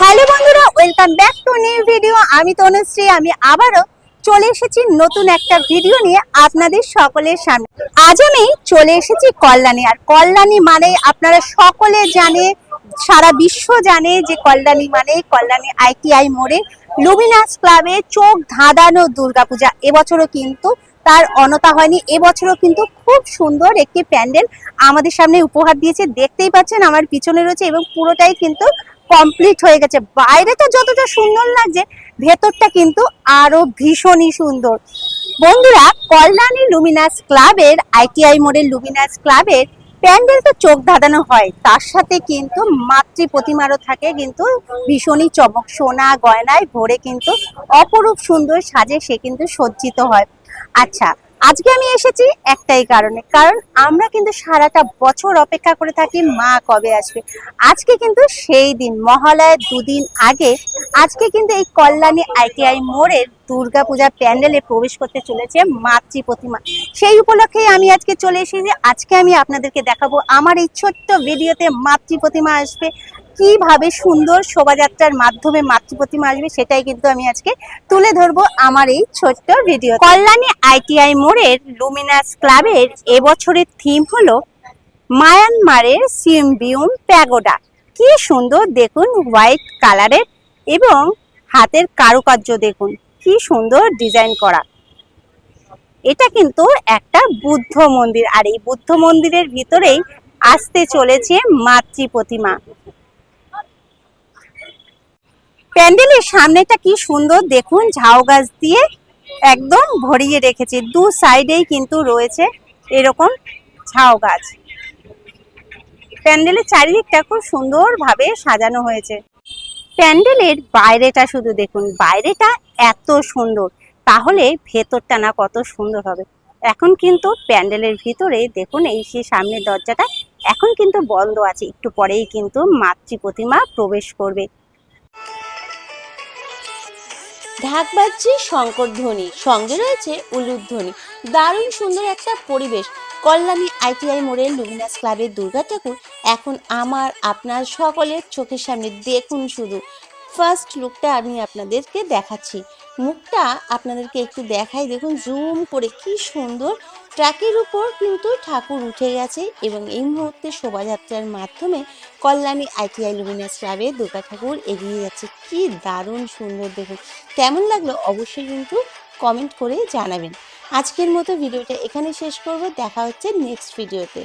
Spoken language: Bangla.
হ্যালো বন্ধুরা welcome back to new video আমি তনুশ্রী, আমি আবারও চলে এসেছি নতুন একটা ভিডিও নিয়ে আপনাদের সকলের সামনে। আজ আমি চলে এসেছি কল্যাণী। আর কল্যাণী মানে আপনারা সকলে জানে সারা বিশ্ব জানে যে কল্যাণী মানে কল্যাণী আইটিআই মোড়ে লুমিনাস ক্লাবে চোখ ধাঁধানো দুর্গাপূজা। এবছরও কিন্তু তার অনতা হয়নি। এবছরও কিন্তু খুব সুন্দর একটি প্যান্ডেল আমাদের সামনে উপহার দিয়েছে। দেখতেই পাচ্ছেন আমার পিছনে রয়েছে এবং পুরোটাই কিন্তু কমপ্লিট হয়ে গেছে। বাইরে তো যতটা সুন্দর লাগছে, ভেতরটা কিন্তু আরও ভীষণই সুন্দর। বন্ধুরা, কল্যাণী লুমিনাস ক্লাবের, আইটিআই মোড়ের লুমিনাস ক্লাবের প্যান্ডেল তো চোখ ধাঁধানো হয়, তার সাথে কিন্তু মাতৃ প্রতিমারও থাকে, কিন্তু ভীষণই চমক। সোনা গয়নায় ভরে কিন্তু অপরূপ সুন্দর সাজে সে কিন্তু সজ্জিত হয়। আচ্ছা আজকে আমি এসেছি একটাই কারণে। কারণ আমরা কিন্তু সারাটা বছর অপেক্ষা করে থাকি মা কবে আসবে। আজকে কিন্তু সেই দিন, মহালয়ের দুদিন আগে আজকে কিন্তু এই কল্যাণী আইটিআই মোড়ের দুর্গাপূজা প্যান্ডেলে প্রবেশ করতে চলেছে মাতৃ প্রতিমা। সেই উপলক্ষেই আমি আজকে চলে এসেছি। আজকে আমি আপনাদেরকে দেখাবো আমার এই ছোট্ট ভিডিওতে মাতৃ প্রতিমা আসবে। কীভাবে সুন্দর শোভাযাত্রার মাধ্যমে মাতৃ প্রতিমা আসবে সেটাই কিন্তু আমি আজকে তুলে ধরবো আমার এই ছোট্ট ভিডিও কল্যাণী আইটিআই মোড়ের লুমিনাস ক্লাবের এবছরের থিম হলো মায়ানমারের সিমবিউম প্যাগোডা। কি সুন্দর দেখুন হোয়াইট কালারের এবং হাতের কারুকার্য দেখুন, কি সুন্দর ডিজাইন করা। এটা কিন্তু একটা বুদ্ধ মন্দির আর এই বুদ্ধ মন্দিরের ভিতরেই আসতে চলেছে মাতৃ প্রতিমা প্যান্ডেলের সামনেটা কি সুন্দর দেখুন, ঝাউ গাছ দিয়ে একদম ভরিয়ে রেখেছে। দু সাইডেই কিন্তু রয়েছে এরকম ঝাউ গাছ। প্যান্ডেলের চারিদিকটা খুব সুন্দরভাবে সাজানো হয়েছে। প্যান্ডেলের বাইরেটা শুধু দেখুন, বাইরেটা এত সুন্দর। তাহলে ভেতরটা না কত সুন্দর হবে। এখন কিন্তু প্যান্ডেলের ভিতরে দেখুন, এই সে সামনের দরজাটা, এখন কিন্তু বন্ধ আছে। একটু পরেই কিন্তু মাতৃ প্রতিমা প্রবেশ করবে। ঢাক বাজছে শঙ্কর ধ্বনি। সঙ্গে রয়েছে উলুর ধ্বনি। দারুণ সুন্দর একটা পরিবেশ। কল্যাণী আইটিআই মোড়ের লুমিনাস ক্লাবের দুর্গা ঠাকুর এখন আমার, আপনার সকলের চোখের সামনে দেখুন শুধু। ফার্স্ট লুকটা আমি আপনাদেরকে দেখাচ্ছি। মুখটা আপনাদেরকে একটু দেখাই। দেখুন জুম করে কি সুন্দর ট্র্যাকের উপর কিন্তু ঠাকুর উঠে গেছে এবং এই মুহূর্তে শোভাযাত্রার মাধ্যমে কল্যাণী আইটিআই লুমিনাস ক্লাবে দুর্গা ঠাকুর এগিয়ে যাচ্ছে। কি দারুণ সুন্দর দেখুন। কেমন লাগল অবশ্যই কিন্তু কমেন্ট করে জানাবেন। আজকের মতো ভিডিওটা এখানে শেষ করব। দেখা হচ্ছে নেক্সট ভিডিওতে